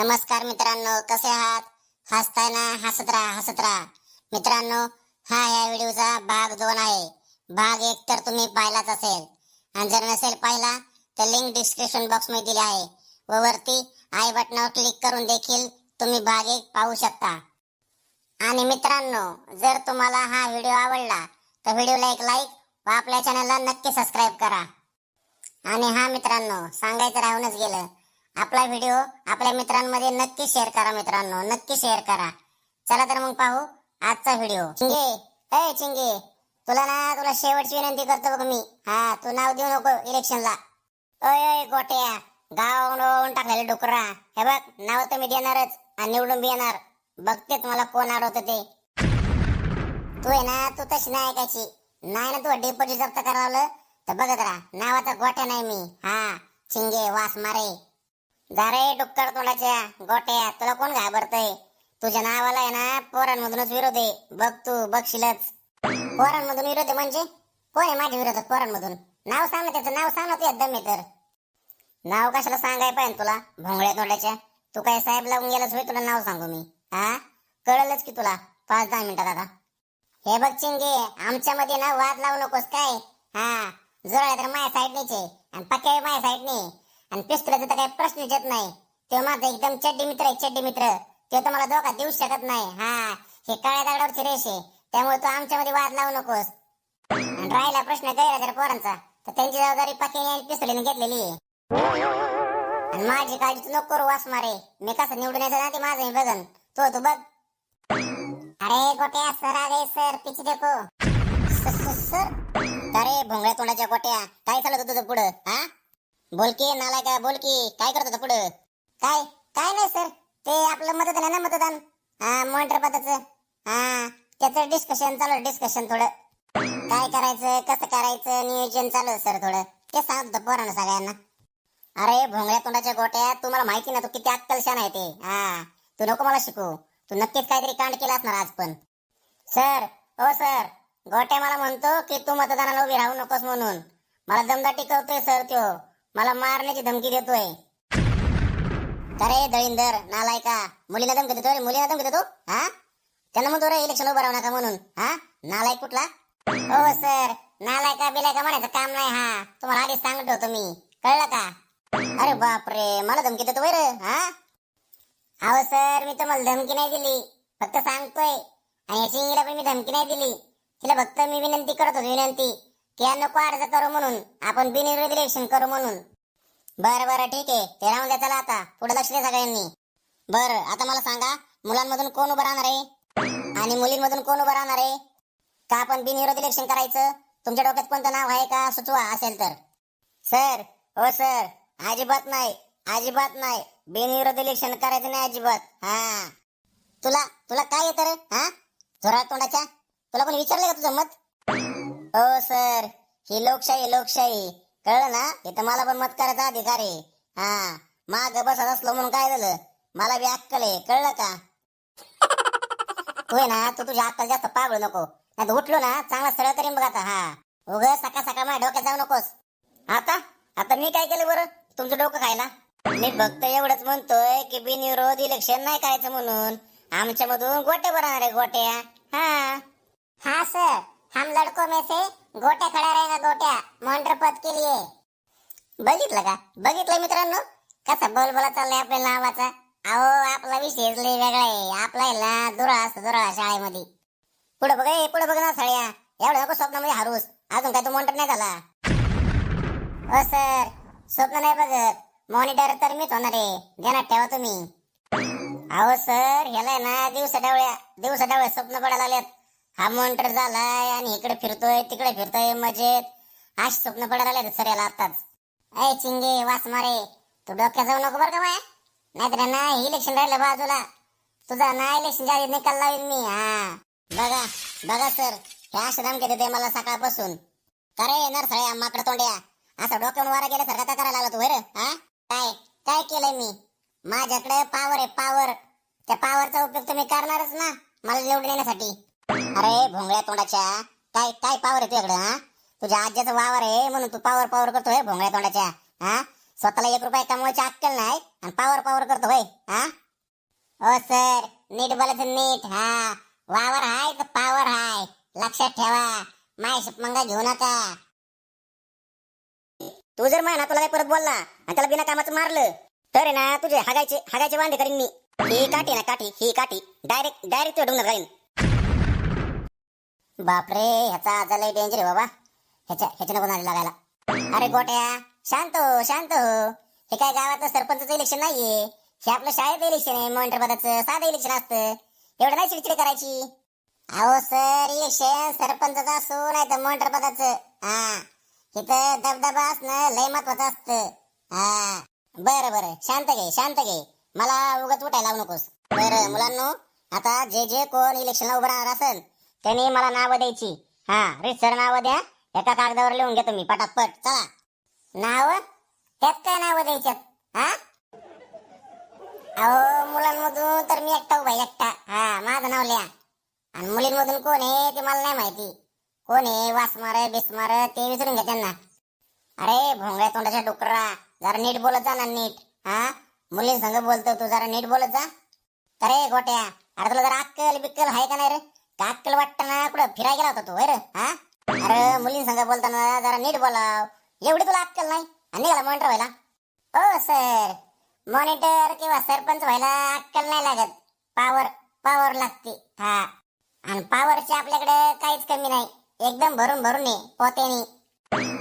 नमस्कार मित्रांनो कसे आहात? हसताय ना हसत राहा हसत राहा. मित्रांनो हा या व्हिडिओचा भाग दोन आहे. भाग एक तर तुम्ही पाहिलाच असेल. आणि जर नसेल पाहिला तर लिंक डिस्क्रिप्शन बॉक्समध्ये दिली आहे. व वरती आय बटनावर क्लिक करून देखील तुम्ही भाग एक पाहू शकता. आणि मित्रांनो जर तुम्हाला हा व्हिडिओ आवडला तर व्हिडिओला एक लाईक व आपल्या चॅनलला नक्की सबस्क्राईब करा. आणि हा मित्रांनो सांगायचं राहूनच गेलं आपला व्हिडिओ आपल्या मित्रांमध्ये नक्की शेअर करा मित्रांनो नक्की शेअर करा. चला तर मग पाहू आजचा व्हिडिओ चिंगे अय चिंगे तुला ना तुला शेवटची विनंती करतो बघ मी. हा तू नाव देऊ नको इलेक्शनला अय अय गोट्या. गाव उडवून टाकलेले डुकरा. हे बघ नाव तर मी देणारच आणि निवडून बी येणार. बघतेच मला कोण आडवत ते. तू आहे ना तू तशी नाही ऐकायची. नाही ना तू डेपोटी जप्त करावलं तर बघत राहा नावाचा गोट्या नाही मी. हा चिंगे वास मारे. जा डुक्कर तोंडाच्या गोट्या तुला कोण घाबरतय? तुझ्या नावाला आहे ना पोरांमधूनच विरोध. आहे बघ तू बघशीलच. पोरांमधून विरोध आहे म्हणजे? कोण आहे माझ्या विरोधात पोरांमधून. नाव सांग ना त्याचं. नाव सांग ना तू दम आहे तर. नाव कशाला सांगाय पाहिजे तुला? भोंगळ्या तोंडाच्या? तू काय साहेब लावून गेलास होय? तुला नाव सांगू मी. हा? कळलंच की तुला. पाच दहा मिनिटात आता. हे बघ चिंगे आमच्या मध्ये ना वाद लावू नकोस काय? हा. जोरात तर माझ्या साईडनेचे आणि पक्या माझ्या साईडने आणि पिस्तुलाचा तर काही प्रश्नच येत नाही. तो माझा एकदम चड्डी मित्र आहे चड्डी मित्र. ते तर मला धोका देऊ शकत नाही. हा हे काळ्या दगडावरची रेष आहे. त्यामुळे तू आमच्यामध्ये वाद लावू नकोस. आणि राहिला प्रश्न गैरा जर पोरांचा तर त्यांची जबाबदारी पक्याने आणि पिस्तुलीने घेतलेली आहे. आणि माझी काळजी तू नको वास मारे. मी कसं निवडून यायचं ना ते माझं मी बघन. तो तू बघ. अरे गोट्या सर आले सर पिछे देखो. सर अरे भोंगळ्या तोंडाच्या गोट्या. काय चालत तुझं पुढं हा? बोल की नालाय का बोल की. काय करत होता पुढं? काय काय नाही सर. ते आपलं मतदान आहे ना मतदान. हा मॉनिटर पदाचं. हा त्याचं डिस्कशन चालू डिस्कशन थोडं. काय करायचं कसं करायचं नियोजन चालू सर थोडं. ते सांगत पोरानं सगळ्यांना. अरे भोंगळ्या तोंडाच्या गोट्या तुम्हाला माहिती ना तू किती अक्कलशान आहे ते. हा तू नको मला शिकू. तू नक्कीच काहीतरी कांड केला असणार आज पण. सर ओ सर गोट्या मला म्हणतो की तू मतदानाला उभी राहू नकोस म्हणून. मला दमदाटी करतोय सर त्यो. मला मारण्याची धमकी देतोय. अरे दळींदर नालायका मुलीला धमकी देतो रे मुलीला धमकी देतो? हा? त्यांना म्हणतो रे इलेक्शन उभं राहू नका म्हणून. हा? नालायक कुठला? हो सर नालायका बिलायका म्हणायचं काम नाही हा. तुम्हाला आधीच सांगत होतो मी. कळलं का? अरे बापरे मला धमकी देतो रे हा? अहो सर मी तुम्हाला धमकी नाही दिली. फक्त सांगतोय. आणि सिंगीला पण मी धमकी नाही दिली. तिला फक्त मी विनंती करत होतो विनंती. की या नको अर्ज करू म्हणून? आपण बिनविरोध इलेक्शन करू म्हणून. बरं बरं ठीक आहे. ते राहून द्या चला आता. पुढे लक्ष द्या सगळ्यांनी. बरं आता मला सांगा मुलांमधून कोण उभं राहणार आहे? आणि मुलींमधून कोण उभं राहणार आहे? का आपण बिनविरोध इलेक्शन करायचं? तुमच्या डोक्यात कोणतं नाव आहे का? सुचवा असेल तर. सर हो सर. अजिबात नाही. अजिबात नाही. बिनविरोध इलेक्शन करायचं नाही अजिबात. हा. तुला तुला काय येतं रे हा? झोरा तोंडाच्या? तुला कोणी विचारलं का तुझं मत? हो सर. ही लोकशाही लोकशाही. कळलं ना? इथं मला पण मत करायचा अधिकार आहे. हा. माग बसत असलो म्हणून काय झालं? मला बी अक्कल आहे. कळलं का? होय ना? तू तुझ्या अक्कल जास्त पागळू नको. नाही तर उठलो ना? चांगला सरळ करीन बघ आता. हा. उग सकाळ सकाळ माझ्या डोक्यात जाऊ नकोस. आता? आता मी काय केलं बरं? तुमचं डोकं खायला? मी फक्त एवढंच म्हणतोय की बिनविरोध इलेक्शन नाही करायचं म्हणून. आमच्या मधून गोटे बनवणार आहे गोट्या. हा. हा सर. हम लड़कों में से गोट्या खड़ा रहेगा गोट्या मॉनिटर पद के लिए। बघितलं का बघितलं मित्रांनो। कसा बोल बोला चाललाय आपल्या नावाचा? अहो आपला विषय लय वेगळा आहे. आपला आहे ना दुरा असतो दुरा शाळेमध्ये. पुढे बघ ए, पुढे बघ ना सळ्या. एवढं नको स्वप्नामध्ये हारूस. अजून काय तू मॉनिटर नाही झाला. हो सर स्वप्न नाही बघत. मॉनिटर तर मीच होणार आहे. ध्यानात ठेवा तुम्ही. अहो सर ह्याला ना दिवसा डावळ्या दिवसा डावळ्या स्वप्न पडायला लागल्यात. हा मॉनिटर झालाय आणि इकडे फिरतोय तिकडे फिरतोय मजेत. आज स्वप्न पडायला लागले सर याला आताच ऐ चिंगे वास मारे. तू डोक्यात जाऊ नको बरं का माया नाहीतर ना इलेक्शन राहिलं बाजूला. तुझा ना इलेक्शन आधी निकाल लावीन मी. हा. बघा बघा सर हे अशा धमके देते मला सकाळपासून. करे नरसळ्या माकड तोंड्या. असं डोक्यावर वारा गेल्यासारखा काय करायला लागला तू? बरं हा? काय? काय केलंय मी? माझ्याकडे पावर आहे पावर त्या पावरचा उपयोग तुम्ही करणारच ना मला निवडून येण्यासाठी. अरे भोंगळ्या तोंडाच्या. काय काय पावर आहे तुझ्याकडे हा? तुझ्या आज्याचं वावर आहे म्हणून तू पावर पावर करतोय भोंगळ्या तोंडाच्या हा? स्वतःला एक रुपया कमवायची अक्कल नाही आणि पावर पावर करतो होय हा? हो सर नीट बोलायचं नीट हा. वावर हाय तर पावर हाय लक्षात ठेवा. माय मंगा घेऊ नका. तू जर म्हणा तुला काय परत बोलला आणि त्याला बिना कामाचं मारलं तर आहे ना तुझे हागायचे हागायचे वांदे करीन मी. ही काठी ना काठी ही काठी. डायरेक्ट डायरेक्ट तुझ्या डोंगर जाईन बापरे ह्याचा आजा लय डेंजर आहे बाबा. ह्याच्या ह्याच्या नको लागायला. अरे गोट्या शांत हो शांत हो. हे काय गावातलं सरपंचचं इलेक्शन नाहीये. हे आपलं शाळेत इलेक्शन आहे मॉनिटर पदाचं साधं इलेक्शन असतं. एवढं नाही चिडचिड करायची. अहो सर इलेक्शन सरपंचचा असो नाही तर मॉनिटर पदाचं हा. इथं दबदबा असणं लय महत्वाचं असतं. हा. बरं बरं. शांत घे शांत घे. मला उगत उठायला लावू नकोस. बरं मुलांनो आता जे जे कोण इलेक्शनला उभं राहणार असेल त्यांनी मला नावं द्यायची. हा रितसर नावं द्या. एका कागदावर लिहून घेतो मी पटापट चला. नाव? त्यात काय नावं द्यायच्यात? हा? अहो मुलांमधून तर मी एकटा उभा एकटा. हा माझं नाव लिहा. आणि मुलींमधून कोण आहे ते मला नाही माहिती. कोण आहे वासमार बिस्मार ते विसरून घ्या त्यांना. अरे भोंगळ्या तोंडाच्या डुकरा. जरा नीट बोलत जा ना नीट. हा? मुलींसंग बोलतो तू जरा नीट बोलत जा. अरे गोट्या. अरे तुला जरा अक्कल बिक्कल आहे का नाही रे? का अक्कल वाटतं ना कुठं फिराय गेला होता तू होय रे? हा? अरे मुलींसंग बोलताना जरा नीट बोलाव. एवढी तुला अक्कल नाही? आणि निघाला मॉनिटर व्हायला? ओ सर मॉनिटर किंवा सरपंच व्हायला अक्कल नाही लागत. पावर पावर लागते. हा. आणि पावरची आपल्याकडे काहीच कमी नाही. एकदम भरून भरून ये पोतेनी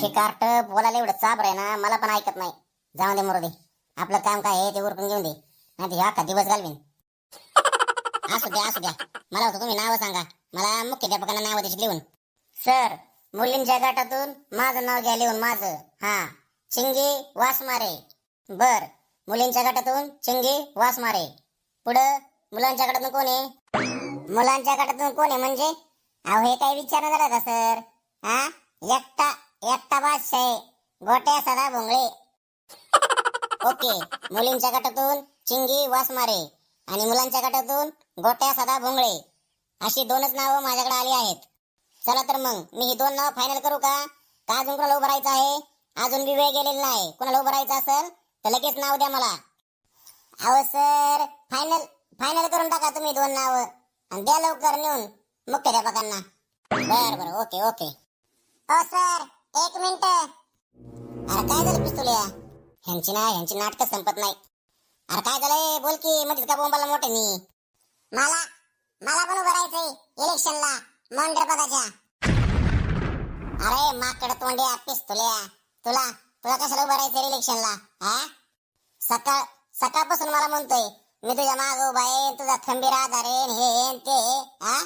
शिकार्ट बोलायला एवढं चाबर आहे ना मला पण ऐकत नाही. जाऊ दे मरू आपलं काम काय आहे ते उरकून घेऊन दे. नाही ते अख्खा दिवस घालवीन. असू द्या असू द्या मला होतं तुम्ही नाव सांगा. मला मुख्याध्यापकांना नाव त्याची लिहून. सर मुलींच्या गटातून माझं नाव घ्या लिहून माझं. हा. चिंगी वासमारे. बर. मुलींच्या गटातून चिंगी वासमारे. पुढं मुलांच्या गटातून कोण आहे? मुलांच्या गटातून कोण आहे म्हणजे? अहो हे काही विचार जरा का सर? हा? एकटा एकटा बादशाह आहे. गोट्या सदा भोंगळे. ओके. मुलींच्या गटातून चिंगी वासमारे. आणि मुलांच्या गटातून गोट्या सदा भोंगळे अशी दोनच नावं माझ्याकडे आली आहेत. चला तर मग मी ही दोन नावं फायनल करू का? का अजून कुणाला उभं राहायचं आहे? अजून बी वेळ गेलेला नाही. कुणाला उभं राहायचं असेल तर लगेच नाव द्या मला. अहो सर फायनल फायनल करून टाका तुम्ही दोन नावं. आणि द्या लवकर नेऊन मुख्याध्यापकांना बर बर ओके ओके. ओ सर एक मिनिट. अरे काय झालं पिस्तुल्या ह्यांची ना ह्यांची नाटकं संपत नाही. अरे काय झालंय? बोल की मध्येच का बोंबाला मोठे मी. मला मला पण उभं राहायचंय इलेक्शनला मंडळ पदाच्या. अरे माकड तोंडे पिस्तुल्या. तुला तुला कशाला उभं राहायचं इलेक्शनला हा? सकाळ सकाळपासून मला म्हणतोय मी तुझ्या माग उभा आहे तुझा खंबीर आधार आहे हे हे, ते हा?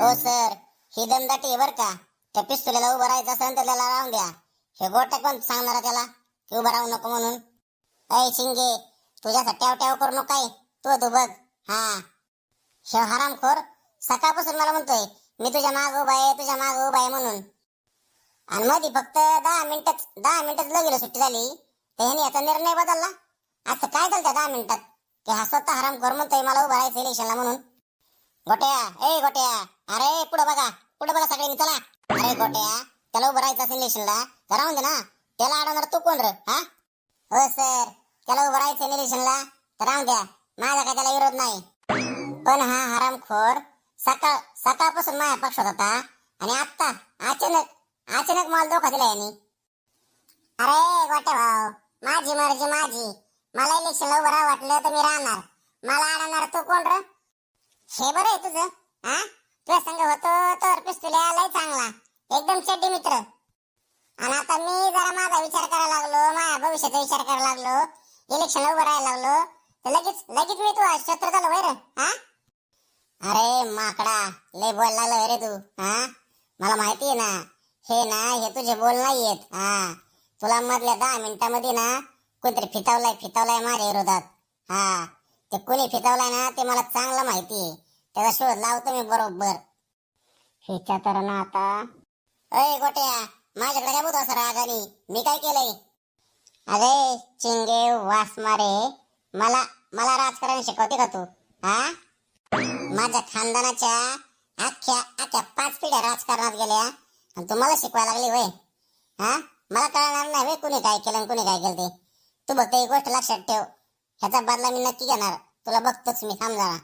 हो सर. ही दमदाटी बर का. त्या पिस्तुल्याला उभं राहायचं असेल तर त्याला राहून द्या. हे गोट्या कोण सांगणार त्याला? की उभं राहू नको म्हणून. अय शिंगे तुझ्यासाठी ट्याव ट्याव करू नको तू तू बघ. हा. हे हरामखोर सकाळपासून मला म्हणतोय मी तुझ्या माग उभा आहे तुझ्या माग उभा आहे म्हणून. आणि मध्ये फक्त दहा मिनिटात दहा मिनिटात लगेच सुट्टी झाली. तर ह्याने याचा निर्णय बदलला. असं काय झालं त्या दहा मिनिटात? की हा स्वतः हरामखोर म्हणतोय मला उभा राहायचं इलेक्शनला म्हणून. गोट्या ए गोट्या. अरे पुढे बघा. पुढे बघा सगळ्यांनी चला. अरे गोट्या त्याला उभं राहायचं असेल इलेक्शनला तर राहून दे ना. त्याला अडवणार तू कोण रे? हा? हो सर त्याला उभं राहायचं इलेक्शनला तर राहून द्या. माझा काय त्याला विरोध नाही. पण हा हरामखोर सकाळ सकाळपासून माझ्या पक्षात होता. आणि आत्ता अचानक अचानक मला धोका दिला यांनी. अरे गोटे भाऊ माझी मर्जी माझी. मला इलेक्शनला उभं राहा वाटलं तर मी राहणार. मला अडवणार तू कोण रे? हे बरं आहे तुझं हा प्रसंग होतो तर पिस्तुल्या आलाय चांगला. एकदम चड्डी मित्र. आणि आता मी जरा माझा विचार करायला लागलो माझ्या भविष्याचा विचार करायला लागलो. इलेक्शनला उभं राहायला लागलो तर लगेच लगेच मी तू शत्रू झालो वैर हा? अरे माकडा लय बोलला लागला रे तू हा? मला माहिती आहे ना हे ना हे तुझे बोल नाही येत हा? तुला मधल्या दहा मिनिटामध्ये ना कोणतरी फितावलाय फितावलाय माझ्या विरोधात हा? ते कोणी फितावलाय ना ते मला चांगलं माहिती आहे. त्याचा शोध लावतो मी बरोबर. हिच्या तर ना आता अय गोट्या माझ्याकडे काय बोलतो असं रागानी मी काय केलंय? अरे चिंगे वास मारे. मला मला राजकारण शिकवते का तू? हा? माझ्या खानदानाच्या अख्ख्या अख्ख्या पाच पिढ्या राजकारणात गेल्या. आणि तू मला शिकवायला लागली वय हा? मला कळणार नाही वय कुणी काय केलं कुणी काय केलं ते. तू फक्त एक गोष्ट लक्षात ठेव. ह्याचा बदला मी नक्की घेणार. तुला बघतोच मी थांब जरा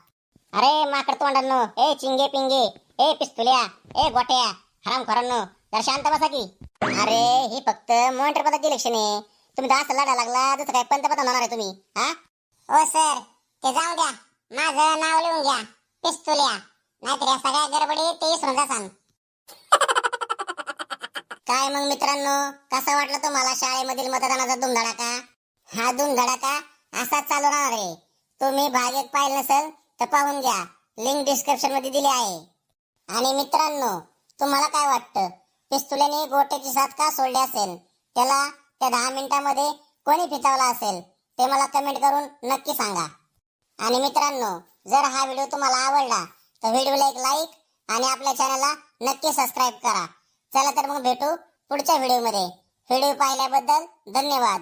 अरे माकड तोंडांनो ए चिंगे पिंगे ए पिस्तुल्या ए गोट्या हराम खरांनो जरा शांत बसा की. अरे हे फक्त मॉनिटर पदाची इलेक्शन आहे. तुम्ही तर असं लढा लागला जसं काय पंतप्रधान होणार आहे तुम्ही हा? हो सर. ते जाऊ द्या. माझं नाव लिहून घ्या. पिस्तुल्या. नाहीतर या सगळ्या गडबडी ते विसरून जासान. काय मग मित्रांनो? कसं वाटलं तुम्हाला शाळेमधील मतदानाचा धुमधडाका? हा धुमधडाका असाच चालू राहणार आहे. तुम्ही भाग एक पाहिलं नसेल तर पाहून घ्या. लिंक डिस्क्रिप्शनमध्ये दिली आहे. आणि मित्रांनो तुम्हाला काय वाटतं? पिस्तुल्याने गोट्याची साथ का सोडली असेल? त्याला त्या दहा मिनिटांमध्ये कोणी फितावला असेल ते मला कमेंट करून नक्की सांगा. आणि मित्रांनो जर हा व्हिडिओ तुम्हाला आवडला तर व्हिडिओला एक लाईक आणि आपल्या चॅनलला नक्की सबस्क्राईब करा. चला तर मग भेटू पुढच्या व्हिडिओमध्ये व्हिडिओ पाहिल्याबद्दल धन्यवाद.